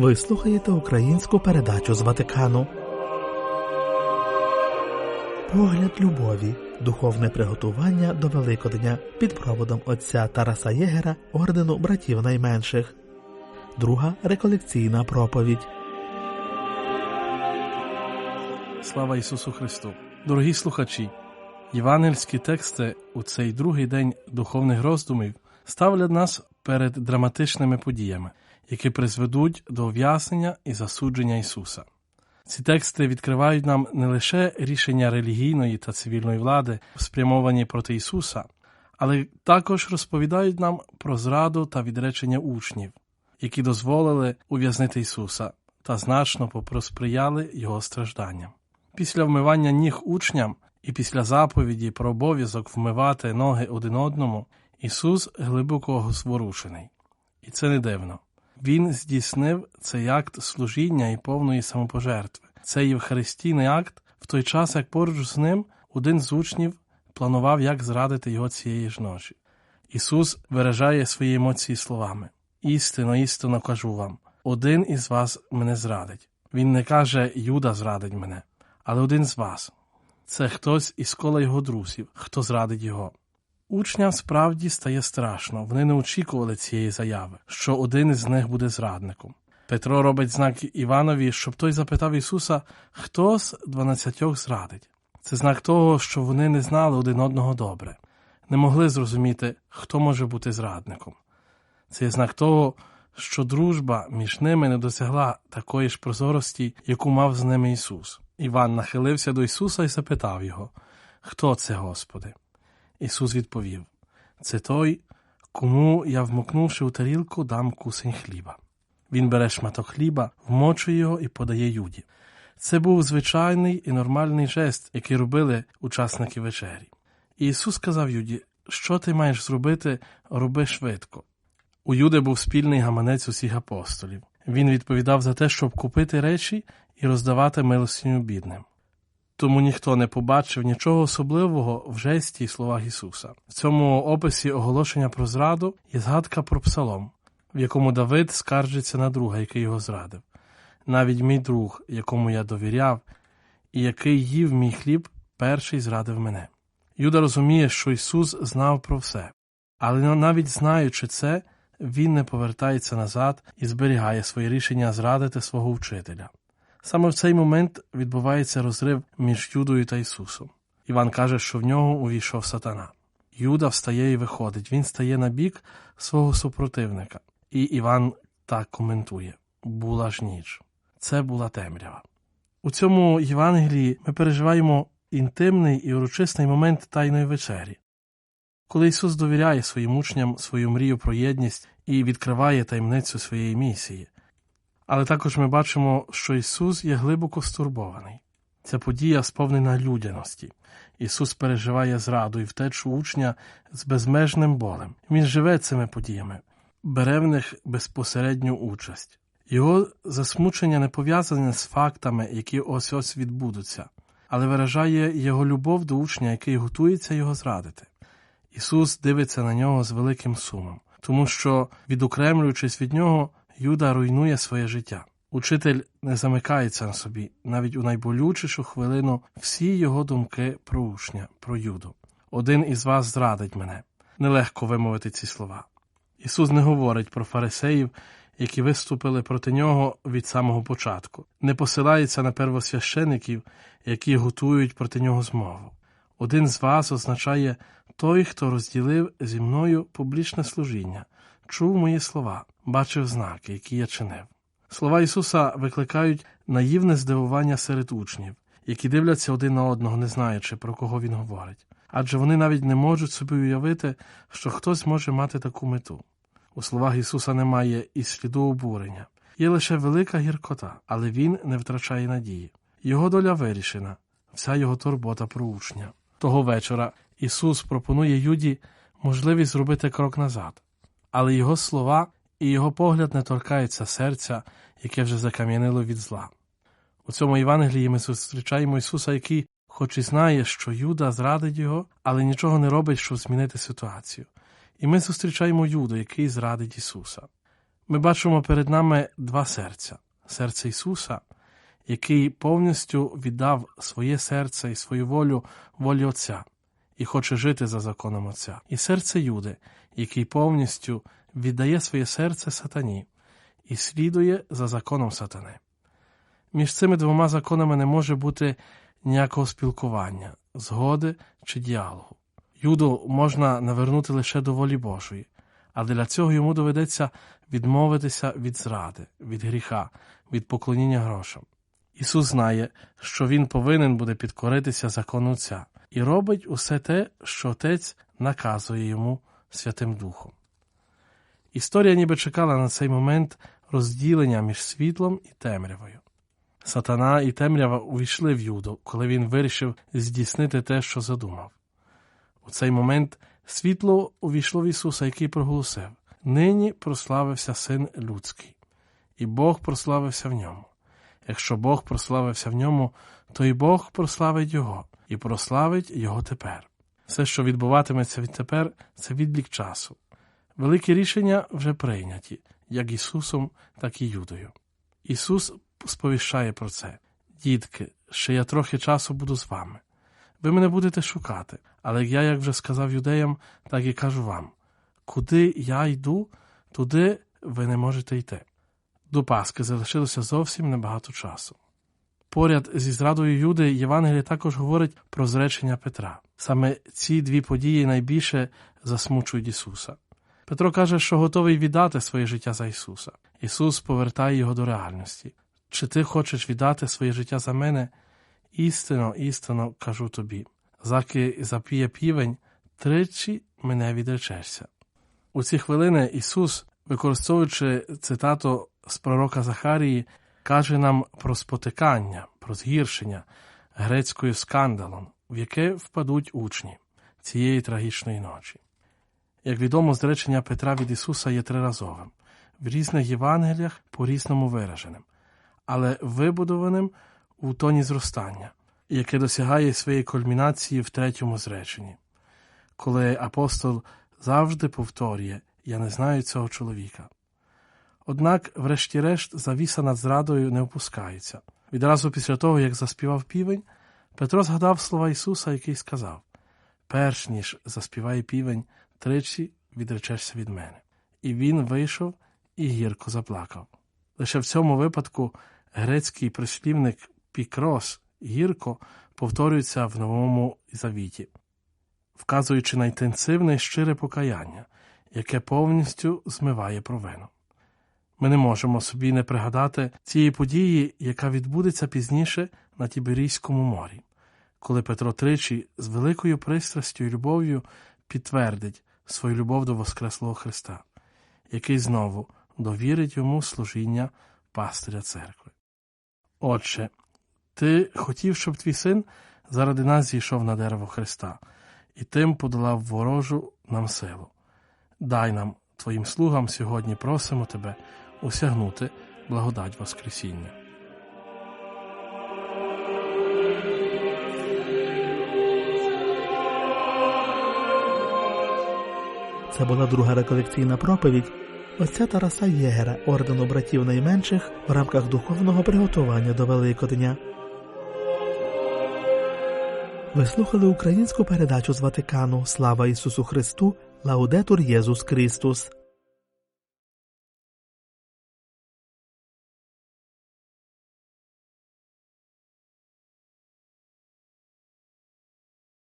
Ви слухаєте українську передачу з Ватикану. Погляд любові. Духовне приготування до Великодня під проводом отця Тараса Єгера ордену братів найменших. Друга реколекційна проповідь. Слава Ісусу Христу! Дорогі слухачі! Євангельські тексти у цей другий день духовних роздумів ставлять нас перед драматичними подіями, які призведуть до ув'яснення і засудження Ісуса. Ці тексти відкривають нам не лише рішення релігійної та цивільної влади, спрямовані проти Ісуса, але також розповідають нам про зраду та відречення учнів, які дозволили ув'язнити Ісуса та значно попросприяли Його стражданням. Після вмивання ніг учням і після заповіді про обов'язок вмивати ноги один одному, Ісус глибоко зворушений. І це не дивно. Він здійснив цей акт служіння і повної самопожертви. Цей євхаристійний акт в той час, як поруч з ним один з учнів планував, як зрадити його цієї ж ночі. Ісус виражає свої емоції словами: Істинно, істинно кажу вам, один із вас мене зрадить. Він не каже Юда зрадить мене, але один з вас. Це хтось із кола його друзів, хто зрадить його. Учням справді стає страшно, вони не очікували цієї заяви, що один із них буде зрадником. Петро робить знак Іванові, щоб той запитав Ісуса, хто з дванадцятьох зрадить. Це знак того, що вони не знали один одного добре, не могли зрозуміти, хто може бути зрадником. Це є знак того, що дружба між ними не досягла такої ж прозорості, яку мав з ними Ісус. Іван нахилився до Ісуса і запитав його, Хто це, Господи? Ісус відповів Це той, кому я, вмокнувши у тарілку, дам кусень хліба. Він бере шматок хліба, вмочує його і подає Юді. Це був звичайний і нормальний жест, який робили учасники вечері. І Ісус сказав Юді, що ти маєш зробити, роби швидко. У Юди був спільний гаманець усіх апостолів. Він відповідав за те, щоб купити речі і роздавати милостиню бідним. Тому ніхто не побачив нічого особливого в жесті і словах Ісуса. В цьому описі оголошення про зраду є згадка про псалом, в якому Давид скаржиться на друга, який його зрадив. Навіть мій друг, якому я довіряв, і який їв мій хліб, перший зрадив мене. Юда розуміє, що Ісус знав про все, але навіть знаючи це, він не повертається назад і зберігає своє рішення зрадити свого вчителя. Саме в цей момент відбувається розрив між Юдою та Ісусом. Іван каже, що в нього увійшов сатана. Юда встає і виходить, він стає на бік свого супротивника. І Іван так коментує: була ж ніч. Це була темрява. У цьому Євангелії ми переживаємо інтимний і урочисний момент Тайної вечері, коли Ісус довіряє своїм учням свою мрію про єдність і відкриває таємницю своєї місії. Але також ми бачимо, що Ісус є глибоко стурбований. Ця подія сповнена людяності. Ісус переживає зраду і втечу учня з безмежним болем. Він живе цими подіями, бере в них безпосередню участь. Його засмучення не пов'язане з фактами, які ось ось відбудуться, але виражає його любов до учня, який готується його зрадити. Ісус дивиться на нього з великим сумом, тому що, відокремлюючись від нього, Юда руйнує своє життя. Учитель не замикається на собі, навіть у найболючішу хвилину всі його думки про учня, про Юду. Один із вас зрадить мене. Нелегко вимовити ці слова. Ісус не говорить про фарисеїв, які виступили проти нього від самого початку, не посилається на первосвящеників, які готують проти нього змову. Один з вас означає той, хто розділив зі мною публічне служіння, чув мої слова, бачив знаки, які я чинив. Слова Ісуса викликають наївне здивування серед учнів, які дивляться один на одного, не знаючи, про кого він говорить, адже вони навіть не можуть собі уявити, що хтось може мати таку мету. У словах Ісуса немає і сліду обурення, є лише велика гіркота, але Він не втрачає надії. Його доля вирішена, вся його турбота про учня. Того вечора Ісус пропонує Юді можливість зробити крок назад, але Його слова і його погляд не торкається серця, яке вже закам'янило від зла. У цьому Євангелії ми зустрічаємо Ісуса, який, хоч і знає, що Юда зрадить його, але нічого не робить, щоб змінити ситуацію. І ми зустрічаємо Юду, який зрадить Ісуса. Ми бачимо перед нами два серця: серце Ісуса, який повністю віддав своє серце і свою волю волі Отця і хоче жити за законом Отця, і серце Юди, який повністю віддає своє серце сатані і слідує за законом сатани. Між цими двома законами не може бути ніякого спілкування, згоди чи діалогу. Юду можна навернути лише до волі Божої, але для цього йому доведеться відмовитися від зради, від гріха, від поклоніння грошам. Ісус знає, що Він повинен буде підкоритися закону Отця і робить усе те, що Отець наказує йому Святим Духом. Історія ніби чекала на цей момент розділення між світлом і темрявою. Сатана і темрява увійшли в Юду, коли він вирішив здійснити те, що задумав. У цей момент світло увійшло в Ісуса, який проголосив Нині прославився Син Людський, і Бог прославився в ньому. Якщо Бог прославився в ньому, то і Бог прославить Його, і прославить Його тепер. Все, що відбуватиметься відтепер, це відлік часу. Великі рішення вже прийняті, як Ісусом, так і Юдою. Ісус сповіщає про це. Дітки, ще я трохи часу буду з вами. Ви мене будете шукати, але я, як вже сказав юдеям, так і кажу вам куди я йду, туди ви не можете йти. До Пасхи залишилося зовсім небагато часу. Поряд зі зрадою Юди Євангеліє також говорить про зречення Петра. Саме ці дві події найбільше засмучують Ісуса. Петро каже, що готовий віддати своє життя за Ісуса. Ісус повертає його до реальності. Чи ти хочеш віддати своє життя за мене? Істинно, істинно кажу тобі. Заки запіє півень, тричі мене відречешся. У ці хвилини Ісус, використовуючи цитату з пророка Захарії, каже нам про спотикання, про згіршення грецькою скандалом, в яке впадуть учні цієї трагічної ночі. Як відомо, зречення Петра від Ісуса є триразовим, в різних Євангеліях по різному вираженим, але вибудованим у тоні зростання, яке досягає своєї кульмінації в третьому зреченні, коли апостол завжди повторює Я не знаю цього чоловіка. Однак, врешті-решт, завіса над зрадою не опускається. Відразу після того, як заспівав півень, Петро згадав слова Ісуса, який сказав Перш ніж заспіває півень, тричі відречешся від мене. І він вийшов і гірко заплакав. Лише в цьому випадку грецький прислівник пікрос гірко повторюється в новому завіті, вказуючи на інтенсивне і щире покаяння, яке повністю змиває провину. Ми не можемо собі не пригадати цієї події, яка відбудеться пізніше на Тіберійському морі, коли Петро тричі з великою пристрастю і любов'ю підтвердить свою любов до Воскреслого Христа, який знову довірить йому служіння пастиря церкви. Отче, ти хотів, щоб твій син заради нас зійшов на дерево Христа і тим подолав ворожу нам силу. Дай нам, твоїм слугам, сьогодні просимо тебе осягнути благодать Воскресіння. Це була друга реколекційна проповідь отця Тараса Єгера, ордену братів найменших в рамках духовного приготування до Великодня. Ви слухали українську передачу з Ватикану Слава Ісусу Христу! Лаудетур Єсус Христос!